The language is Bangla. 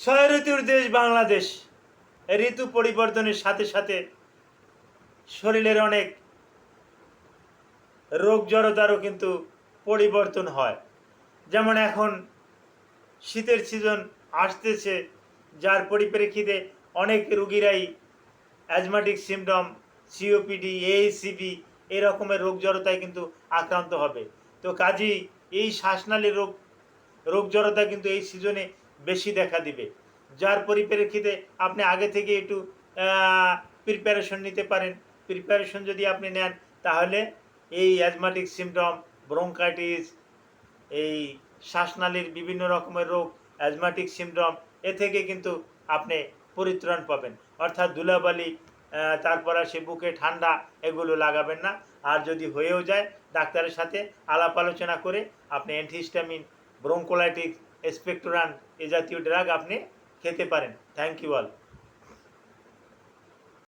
ছয় ঋতুর দেশ বাংলাদেশ। ঋতু পরিবর্তনের সাথে সাথে শরীরের অনেক রোগ জড়তারও কিন্তু পরিবর্তন হয়। যেমন এখন শীতের সিজন আসতেছে, যার পরিপ্রেক্ষিতে অনেক রুগীরাই অ্যাজমাটিক সিমটম সিওপিডি এইসিবি এই রকমের রোগ জড়তায় কিন্তু আক্রান্ত হবে। তো কাজেই এই শ্বাসনালী রোগ রোগ জড়তা কিন্তু এই সিজনে বেশি দেখা দিবে। যার পরিপ্রেক্ষিতে আপনি আগে থেকে একটু প্রিপারেশন নিতে পারেন। প্রিপারেশন যদি আপনি নেন, তাহলে এই অ্যাজমাটিক সিমটম ব্রঙ্কাইটিস এই শ্বাসনালীর বিভিন্ন রকমের রোগ অ্যাজমাটিক সিমটম এ থেকে কিন্তু আপনি পরিত্রাণ পাবেন। অর্থাৎ ধুলাবালি তারপর আসে বুকে ঠান্ডা, এগুলো লাগাবেন না। আর যদি হয়েও যায়, ডাক্তারের সাথে আলাপ আলোচনা করে আপনি অ্যান্টিহিস্টামিন ব্রঙ্কোলাইটিক স্পেকট্রান এ জাতীয় ড্রাগ আপনি খেতে পারেন থ্যাংক ইউ অল